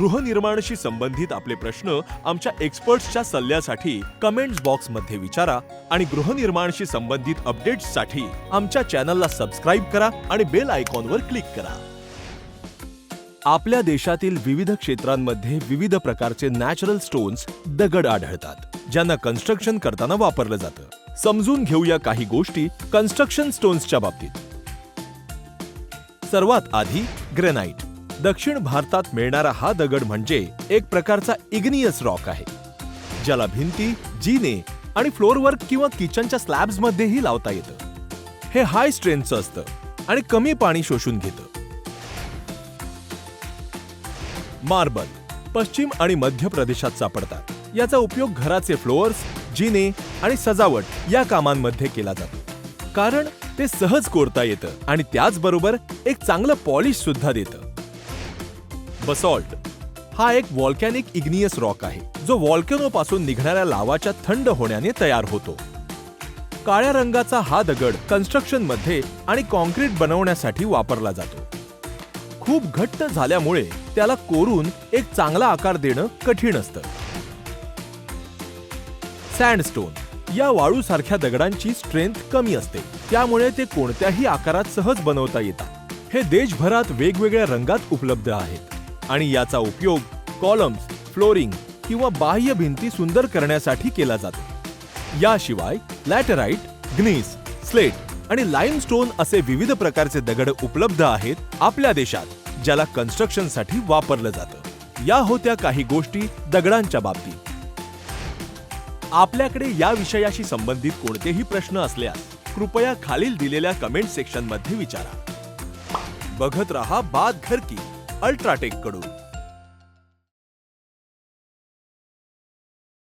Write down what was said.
गृहनिर्माणशी संबंधित आपले प्रश्न आमच्या एक्सपर्ट्सच्या सल्ल्यासाठी कमेंट्स बॉक्समध्ये विचारा आणि गृहनिर्माणशी संबंधित अपडेट्ससाठी आमच्या चॅनलला सबस्क्राईब करा आणि बेल आयकॉनवर क्लिक करा. आपल्या देशातील विविध क्षेत्रांमध्ये विविध प्रकारचे नॅचरल स्टोन्स दगड आढळतात ज्यांना कन्स्ट्रक्शन करताना वापरलं जातं. समजून घेऊया काही गोष्टी कन्स्ट्रक्शन स्टोन्सच्या बाबतीत. सर्वात आधी ग्रेनाइट दक्षिण भारतात मिळणारा हा दगड म्हणजे एक प्रकारचा इग्नियस रॉक आहे ज्याला भिंती जिने आणि फ्लोअरवर्क किंवा किचनच्या स्लॅब्समध्येही लावता येतं. हे हाय स्ट्रेंथचं असतं आणि कमी पाणी शोषून घेतं. मार्बल पश्चिम आणि मध्य प्रदेशात सापडतात. याचा उपयोग घराचे फ्लोअर्स जिने आणि सजावट या कामांमध्ये केला जातो. कारण ते सहज कोरता येतं आणि त्याचबरोबर एक चांगलं पॉलिश सुद्धा देतं. बसॉल्ट. हा एक वॉल्कॅनिक इग्नियस रॉक आहे जो वॉल्कॅनो पासून निघणाऱ्या लावाच्या थंड होण्याने तयार होतो. काळ्या रंगाचा हा दगड कन्स्ट्रक्शनमध्ये आणि कॉन्क्रीट बनवण्यासाठी वापरला जातो. खूप घट्ट झाल्यामुळे त्याला कोरून एक चांगला आकार देणं कठीण असतं. सँडस्टोन या वाळूसारख्या दगडांची स्ट्रेंथ कमी असते. त्यामुळे ते कोणत्याही आकारात सहज बनवता येतात. हे देशभरात वेगवेगळ्या रंगात उपलब्ध आहेत. आणि याचा उपयोग कॉलम्स फ्लोरिंग किंवा बाह्य भिंती सुंदर करण्यासाठी केला जातो. याशिवाय लॅटराइट ग्नीस स्लेट आणि लाईमस्टोन असे विविध प्रकारचे दगड उपलब्ध आहेत आपल्या देशात ज्याला कन्स्ट्रक्शनसाठी वापरलं जातं. या होत्या काही गोष्टी दगडांच्या बाबतीत. आपल्याकडे या विषयाशी संबंधित कोणतेही प्रश्न असल्यास कृपया खालील दिलेल्या कमेंट सेक्शनमध्ये विचारा. बघत रहा बाद घर की. अल्ट्राटेककडून